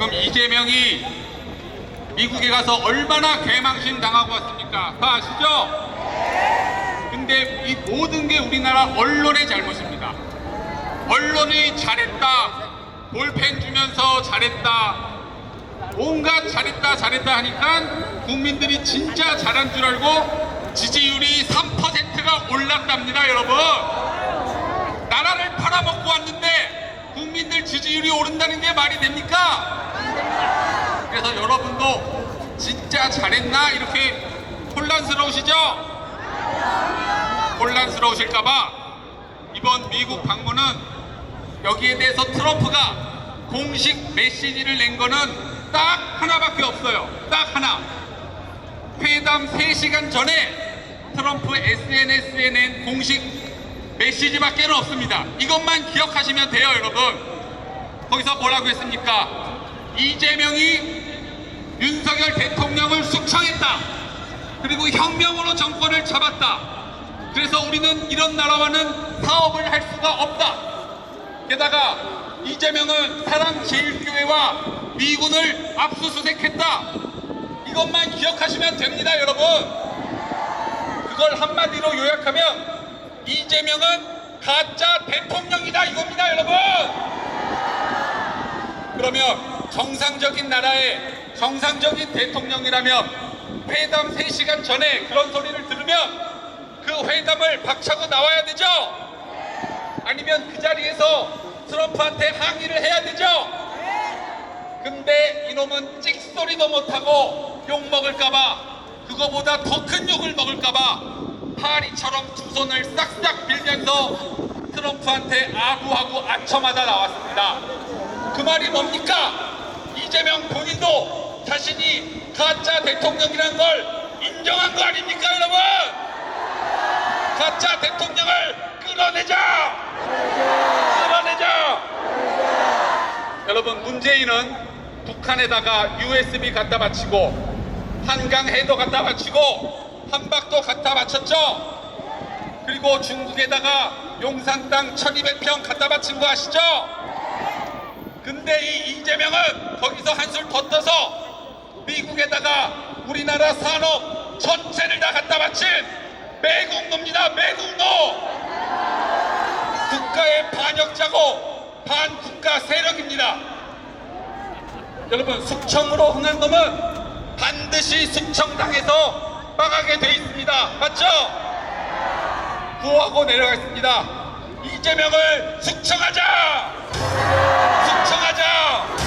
지금 이재명이 미국에 가서 얼마나 개망신 당하고 왔습니까? 다 아시죠? 근데 이 모든 게 우리나라 언론의 잘못입니다. 언론이 잘했다, 볼펜 주면서 잘했다, 온갖 잘했다 잘했다 하니까 국민들이 진짜 잘한 줄 알고 지지율이 3%가 올랐답니다, 여러분. 나라를 팔아먹고 왔는데 국민들 지지율이 오른다는 게 말이 됩니까? 그래서 여러분도 진짜 잘했나 이렇게 혼란스러우시죠? 혼란스러우실까봐 이번 미국 방문은 여기에 대해서 트럼프가 공식 메시지를 낸 거는 딱 하나밖에 없어요. 딱 하나. 회담 3시간 전에 트럼프 SNS에 낸 공식 메시지밖에는 없습니다. 이것만 기억하시면 돼요, 여러분. 거기서 뭐라고 했습니까? 이재명이 윤석열 대통령을 숙청했다. 그리고 혁명으로 정권을 잡았다. 그래서 우리는 이런 나라와는 사업을 할 수가 없다. 게다가 이재명은 사랑제일교회와 미군을 압수수색했다. 이것만 기억하시면 됩니다, 여러분. 그걸 한마디로 요약하면 이재명은 가짜 대통령이다 이겁니다, 여러분. 그러면 정상적인 나라의 정상적인 대통령이라면 회담 3시간 전에 그런 소리를 들으면 그 회담을 박차고 나와야 되죠? 아니면 그 자리에서 트럼프한테 항의를 해야 되죠? 근데 이놈은 찍소리도 못하고 욕 먹을까봐 그거보다 더 큰 욕을 먹을까봐 파리처럼 두 손을 싹싹 빌면서 트럼프한테 아구하고 아첨하다 나왔습니다. 그 말이 뭡니까? 이재명 본인도 자신이 가짜 대통령이라는 걸 인정한 거 아닙니까 여러분? 가짜 대통령을 끌어내자! 끌어내자! 여러분 문재인은 북한에다가 USB 갖다 바치고 한강 해도 갖다 바치고 한박도 갖다 바쳤죠? 그리고 중국에다가 용산 땅 1200평 갖다 바친 거 아시죠? 근데 이 이재명은 거기서 한술 더 떠서 미국에다가 우리나라 산업 전체를 다 갖다 바친 매국노입니다. 매국노! 국가의 반역자고 반국가 세력입니다. 여러분 숙청으로 흥한 놈은 반드시 숙청당해서 빵하게 돼 있습니다. 맞죠? 구호하고 내려가겠습니다. 이재명을 숙청하자! 숙청하자